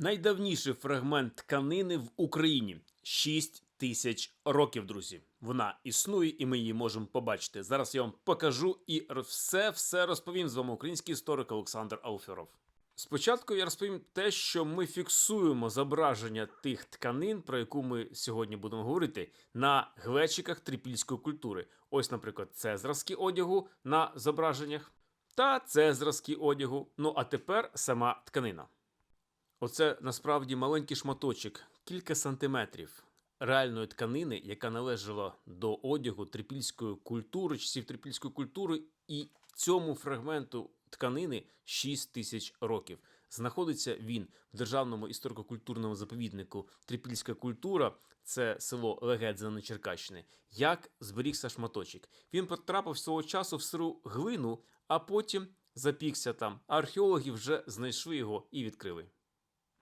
Найдавніший фрагмент тканини в Україні 6 тисяч років, друзі. Вона існує, і ми її можемо побачити. Зараз я вам покажу і все все розповім з вами український історик Олександр Ауферов. Спочатку я розповім те, що ми фіксуємо зображення тих тканин, про яку ми сьогодні будемо говорити, на глечиках трипільської культури. Ось, наприклад, це зразки одягу на зображеннях, та це зразки одягу. Ну а тепер сама тканина. Оце насправді маленький шматочок, кілька сантиметрів реальної тканини, яка належала до одягу трипільської культури, часів трипільської культури, і цьому фрагменту тканини 6 тисяч років. Знаходиться він в державному історико-культурному заповіднику Трипільська культура, це село Легедзе на Черкащині. Як зберігся шматочок? Він потрапив свого часу в сиру глину, а потім запікся там. Археологи вже знайшли його і відкрили.